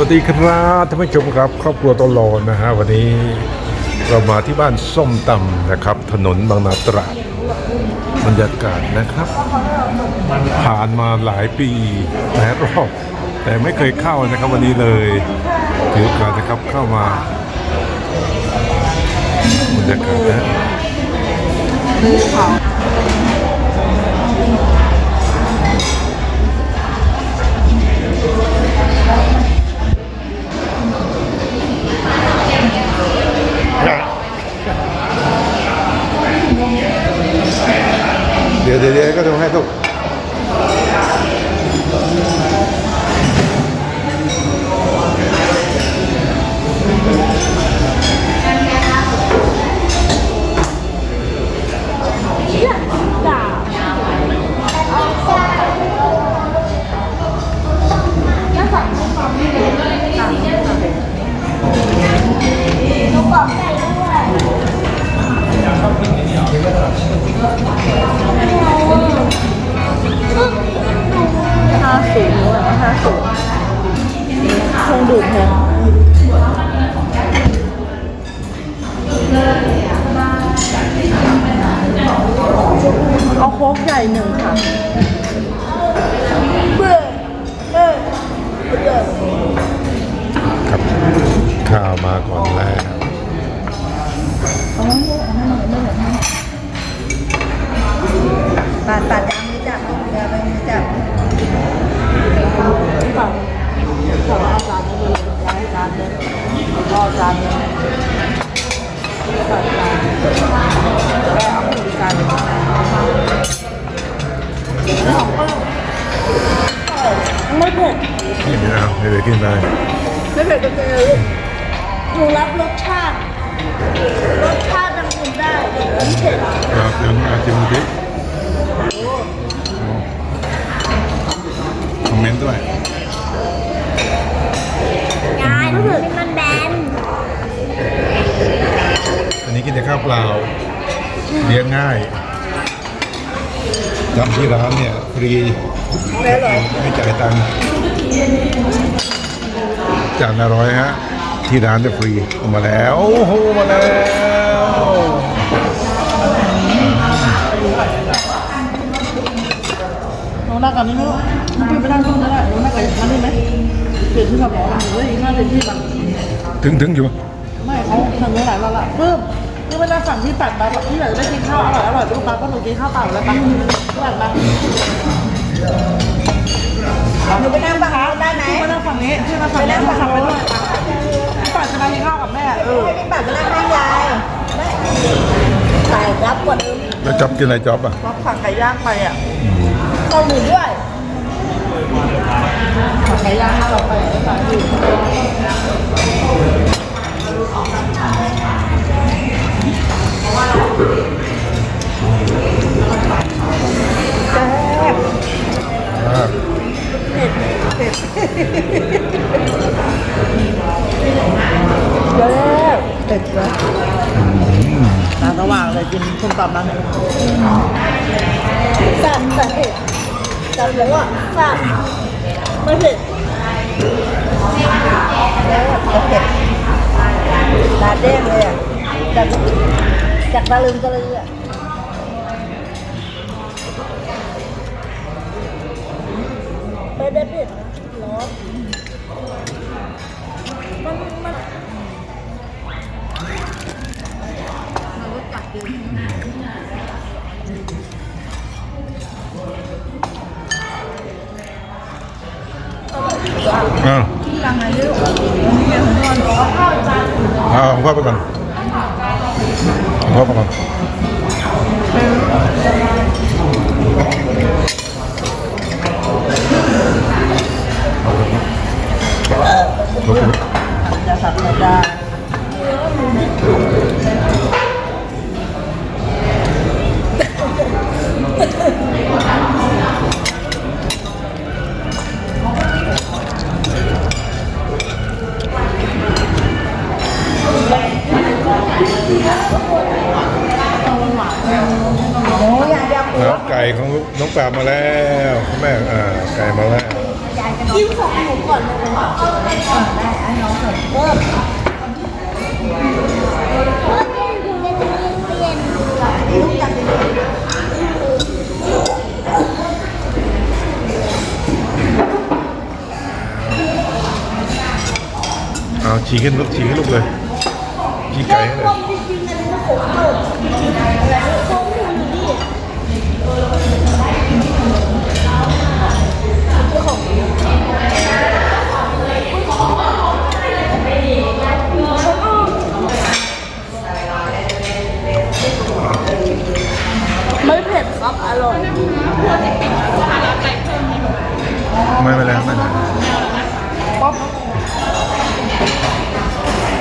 สวัสดีครับท่านผู้ชมครับครอบครัวตลอนะฮะวันนี้เรามาที่บ้านส้มตำนะครับ ถนนบางนาตราดบรรยากาศนะครับ ผ่านมาหลายปีหลายรอบแต่ไม่เคยเข้านะครับวันนี้เลยถือโอกาสนะครับเข้ามาบรรยากาศนะ เดี๋ยวเดี๋ยวเดูดแทนเอาโค้กใหญ่หนึ่งค่ะ ไม่เผ็ดนี่ไม่เอาเดี๋ยวกินได้ไม่เผ็ดก็คือหนูรับรสชาติ รสชาติทางคุณได้แต่ไม่เผ็ดครับเดี๋ยวอาจิมดูดิคอมเมนต์ด้วยยายรู้สึกมันแบนอันนี้กินแต่ข้าวเปล่าเลี้ยงง่าย จำที่ร้านเนี่ยฟรีไม่จ่ายตังค์จานละร้อยฮะ ที่ร้านจะฟรีเอามาแล้วโอ้โหมาแล้วน้องนั่งกับนี่ไหมพี่ไปนั่งตรงนั้นแหละน้องนั่งกับนั่นนี่ไหมเปลี่ยนที่กับหมอหรือว่าอีกหน้าเป็นที่แบบถึงถึงอยู่ไม่เขาทำเนื้อหลายวันละปึ้มคือ เวลาสั่งที่ปัดมาแบบที่อยากได้กินข้าวอร่อยอร่อยลูกมาก็หนูกินข้าวเปล่าแล้วปะที่ปัดมาหนูไปนั่งปะคะได้ไหมพี่มานั่งฝั่งนี้พี่มาฝั่งนี้มาสั่งไปด้วยพี่ปัดจะมากินข้าวกับแม่เออให้พี่ปัดมานั่งให้ยายใส่รับกว่าเดิมแล้วจ๊อบกินอะไรจ๊อบอะรับสั่งไก่ย่างไปอะข้าวหมูด้วยสั่งไก่ย่างให้เราไป สั่งที่แซ่บมากเย้เผ็ดนะตาสว่างเลยกินส้มตำนั้นสั่นแต่เผ็ดสั่นแล้วอะสั่นไม่เผ็ดแล้วจะเผ็ดตาแดงเลยอะ จากตะลึงตะลืออะไม่ได้เผ็ดนะร้อนมันมันอ้าวยังไงลูกนี่เป็นนอนร้อนเอาของพ่อไปก่อนของพ่อไปก่อน ขอบคุณ องน้องปราบมาแล้วแม่อ่าไก่มาแล้วยายให้น้องกินของหนูก่อนเลยนะเออได้ให้น้องเถอะเริ่มเอาฉีกขึ้นลูกฉีกให้ลูกเลยฉีกไก่ให้เลย ไม่เป็นไรไม่เป็นไรป๊อป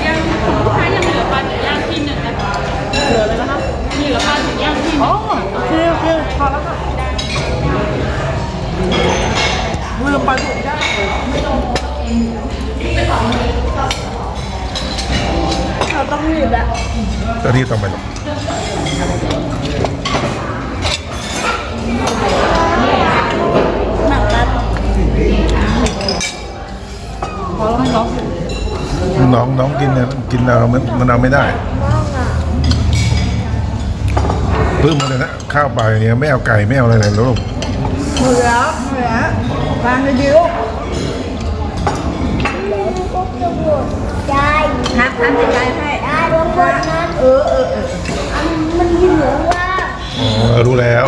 ยังลูกค้ายังเหลือปลาหมึกย่างที่หนึ่งนะคะเหลือเลยนะคะมีเหลือปลาหมึกย่างที่หนึ่งอ๋อคือคือพอแล้วค่ะลืมไปถูกย่างเราต้องรีบแล้วจ้าที่ต้องไปหรอก หนักแล้วพอแล้วให้น้องน้องน้องกินเนี่ยกินเอามันมันเอาไม่ได้ปึ้มมาเลยนะข้าวเปล่าอย่างเงี้ยไม่เอาไก่ไม่เอาอะไรเลยลูกหมดแล้วหมดแล้ววางเลยดิลูกยายครับทำเป็นไรให้ยายรวมบนนั้นเออเออเออมันเหลืองว่าอ๋อรู้แล้ว